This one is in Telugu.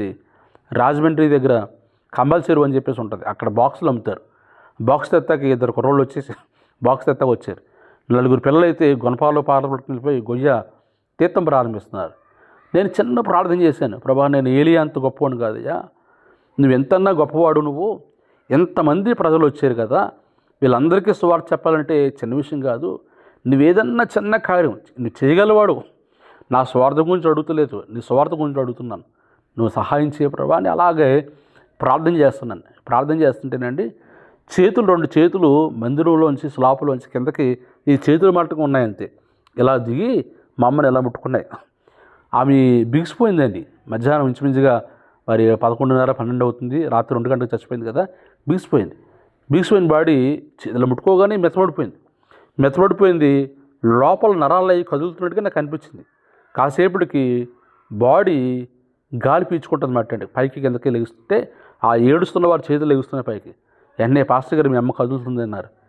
చెప్పేసి రాజమండ్రి దగ్గర కంబల్ అని చెప్పేసి ఉంటుంది. అక్కడ బాక్సులు అమ్ముతారు. బాక్స్ తెత్తాక ఇద్దరు కుర్రోళ్ళు వచ్చేసి బాక్స్ తెత్తాక వచ్చారు. నలుగురు పిల్లలు అయితే గుణపాలు పాటలు పట్టుకుని గొయ్య తీర్థం ప్రారంభిస్తున్నారు. నేను చిన్న ప్రార్థన చేశాను. ప్రభా నేను ఏలియా అంత గొప్పవాడు కాదయ్యా. నువ్వు ఎంతన్నా గొప్పవాడు నువ్వు. ఎంతమంది ప్రజలు వచ్చారు కదా. వీళ్ళందరికీ సువార్త చెప్పాలంటే చిన్న విషయం కాదు. నువ్వేదన్నా చిన్న కార్యం నువ్వు చేయగలవాడు. నా స్వార్థ గురించి అడుగుతలేదు. నీ స్వార్థ గురించి అడుగుతున్నాను. నువ్వు సహాయం చేయ ప్రభా అని అలాగే ప్రార్థన చేస్తున్నాను. ప్రార్థన చేస్తుంటేనండి చేతులు రెండు చేతులు మందిరంలోంచి స్లాపులోంచి కిందకి ఈ చేతులు మట్టుకు ఉన్నాయంతే. ఇలా దిగి మా అమ్మని ఎలా ముట్టుకున్నాయి. ఆమె బిగిసిపోయిందండి. మధ్యాహ్నం ఇంచుమించుగా మరి పదకొండున్నర పన్నెండు అవుతుంది. రాత్రి రెండు గంటలకు చచ్చిపోయింది కదా బిగిసిపోయింది. బిగిసిపోయిన బాడీ చి- ఇలా ముట్టుకోగానే మెత్తబడిపోయింది. మెత్తబడిపోయింది. లోపల నరాలు అవి కదులుతున్నట్టుగా నాకు అనిపించింది. కాసేపటికి బాడీ గాలి పీల్చుకుంటుంది అన్నమాట అండి. పైకి కిందకి లెగిస్తే ఆ ఏడుస్తున్న వారి చేతులు లెగుస్తున్నాయి పైకి. ఎన్నే పాస్టర్ గారు మీ అమ్మ కదులుతుంది అన్నారు.